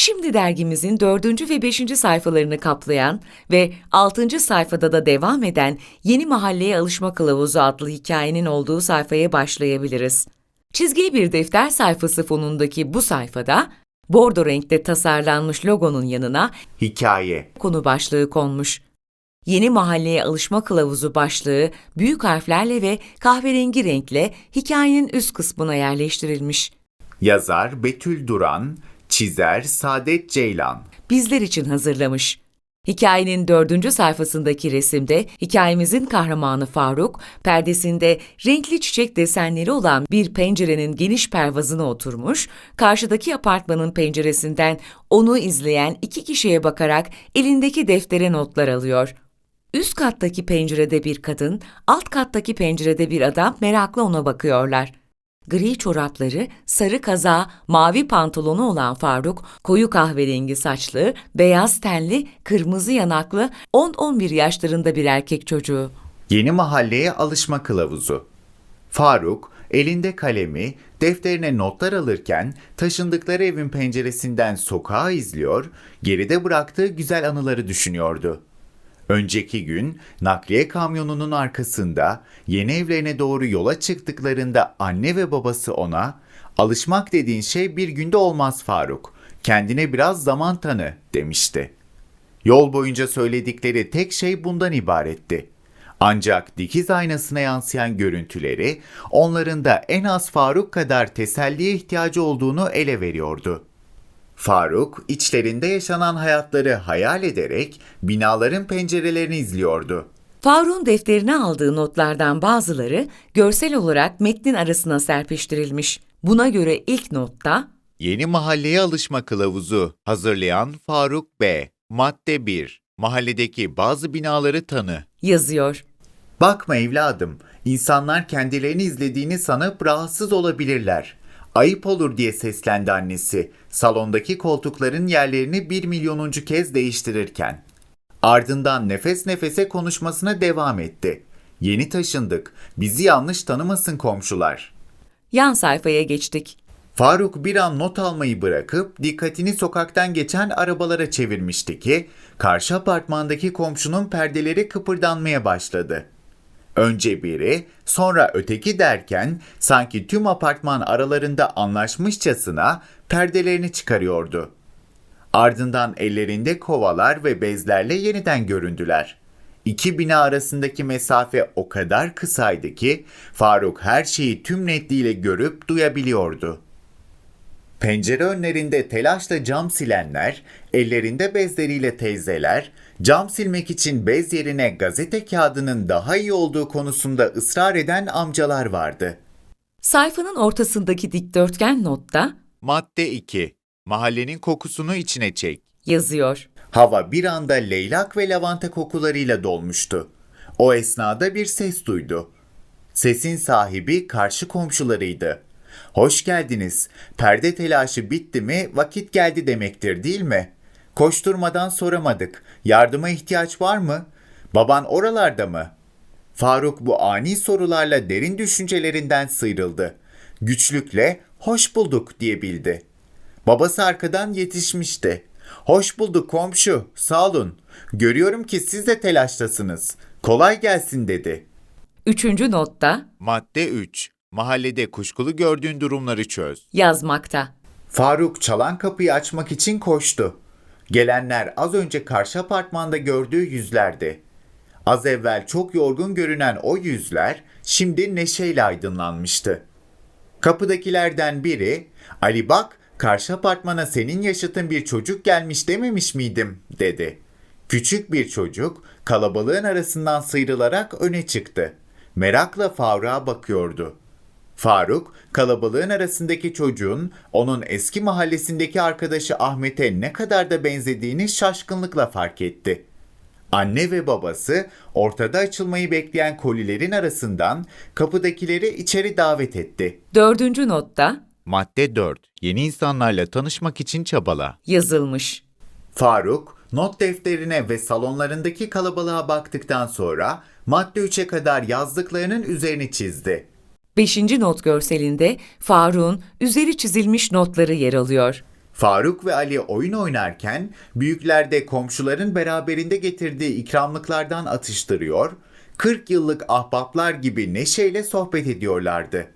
Şimdi dergimizin 4. ve 5. sayfalarını kaplayan ve 6. sayfada da devam eden Yeni Mahalleye Alışma Kılavuzu adlı hikayenin olduğu sayfaya başlayabiliriz. Çizgili bir defter sayfası fonundaki bu sayfada, bordo renkte tasarlanmış logonun yanına Hikaye. konu başlığı konmuş. Yeni Mahalleye Alışma Kılavuzu başlığı büyük harflerle ve kahverengi renkle hikayenin üst kısmına yerleştirilmiş. Yazar Betül Duran, çizer Saadet Ceylan. bizler için hazırlamış. Hikayenin dördüncü sayfasındaki resimde hikayemizin kahramanı Faruk, perdesinde renkli çiçek desenleri olan bir pencerenin geniş pervazına oturmuş, karşıdaki apartmanın penceresinden onu izleyen iki kişiye bakarak elindeki deftere notlar alıyor. Üst kattaki pencerede bir kadın, alt kattaki pencerede bir adam merakla ona bakıyorlar. Gri çorapları, sarı kazağı, mavi pantolonu olan Faruk, koyu kahverengi saçlı, beyaz tenli, kırmızı yanaklı, 10-11 yaşlarında bir erkek çocuğu. Yeni mahalleye alışma kılavuzu. Faruk elinde kalemi, defterine notlar alırken taşındıkları evin penceresinden sokağı izliyor, geride bıraktığı güzel anıları düşünüyordu. Önceki gün nakliye kamyonunun arkasında yeni evlerine doğru yola çıktıklarında anne ve babası ona "Alışmak dediğin şey bir günde olmaz Faruk. Kendine biraz zaman tanı." demişti. Yol boyunca söyledikleri tek şey bundan ibaretti. Ancak dikiz aynasına yansıyan görüntüleri onların da en az Faruk kadar teselliye ihtiyacı olduğunu ele veriyordu. Faruk içlerinde yaşanan hayatları hayal ederek binaların pencerelerini izliyordu. Faruk'un defterine aldığı notlardan bazıları görsel olarak metnin arasına serpiştirilmiş. Buna göre ilk notta Yeni Mahalleye Alışma Kılavuzu hazırlayan Faruk B. Madde 1. Mahalledeki bazı binaları tanı. yazıyor. Bakma evladım, insanlar kendilerini izlediğini sanıp rahatsız olabilirler. Ayıp olur diye seslendi annesi, salondaki koltukların yerlerini bir milyonuncu kez değiştirirken. Ardından nefes nefese konuşmasına devam etti. Yeni taşındık, bizi yanlış tanımasın komşular. Yan sayfaya geçtik. Faruk bir an not almayı bırakıp dikkatini sokaktan geçen arabalara çevirmişti ki karşı apartmandaki komşunun perdeleri kıpırdanmaya başladı. Önce biri, sonra öteki derken sanki tüm apartman aralarında anlaşmışçasına perdelerini çıkarıyordu. Ardından ellerinde kovalar ve bezlerle yeniden göründüler. İki bina arasındaki mesafe o kadar kısaydı ki Faruk her şeyi tüm netliğiyle görüp duyabiliyordu. Pencere önlerinde telaşla cam silenler, ellerinde bezleriyle teyzeler, cam silmek için bez yerine gazete kağıdının daha iyi olduğu konusunda ısrar eden amcalar vardı. Sayfanın ortasındaki dikdörtgen notta Madde 2. Mahallenin kokusunu içine çek. yazıyor. Hava bir anda leylak ve lavanta kokularıyla dolmuştu. O esnada bir ses duydu. Sesin sahibi karşı komşularıydı. Hoş geldiniz. Perde telaşı bitti mi vakit geldi demektir değil mi? Koşturmadan soramadık. Yardıma ihtiyaç var mı? Baban oralarda mı? Faruk bu ani sorularla derin düşüncelerinden sıyrıldı. Güçlükle hoş bulduk diyebildi. Babası arkadan yetişmişti. Hoş bulduk komşu, sağ olun. Görüyorum ki siz de telaştasınız. Kolay gelsin dedi. Üçüncü notta Madde 3. Mahallede kuşkulu gördüğün durumları çöz. yazmakta. Faruk çalan kapıyı açmak için koştu. Gelenler az önce karşı apartmanda gördüğü yüzlerdi. Az evvel çok yorgun görünen o yüzler şimdi neşeyle aydınlanmıştı. Kapıdakilerden biri, Ali bak karşı apartmana senin yaşıtın bir çocuk gelmiş dememiş miydim dedi. Küçük bir çocuk kalabalığın arasından sıyrılarak öne çıktı. Merakla Faruk'a bakıyordu. Faruk, kalabalığın arasındaki çocuğun onun eski mahallesindeki arkadaşı Ahmet'e ne kadar da benzediğini şaşkınlıkla fark etti. Anne ve babası ortada açılmayı bekleyen kolilerin arasından kapıdakileri içeri davet etti. Dördüncü notta Madde 4. Yeni insanlarla tanışmak için çabala. yazılmış. Faruk, not defterine ve salonlarındaki kalabalığa baktıktan sonra madde 3'e kadar yazdıklarının üzerini çizdi. Beşinci not görselinde Faruk'un üzeri çizilmiş notları yer alıyor. Faruk ve Ali oyun oynarken büyükler de komşuların beraberinde getirdiği ikramlıklardan atıştırıyor, 40 yıllık ahbaplar gibi neşeyle sohbet ediyorlardı.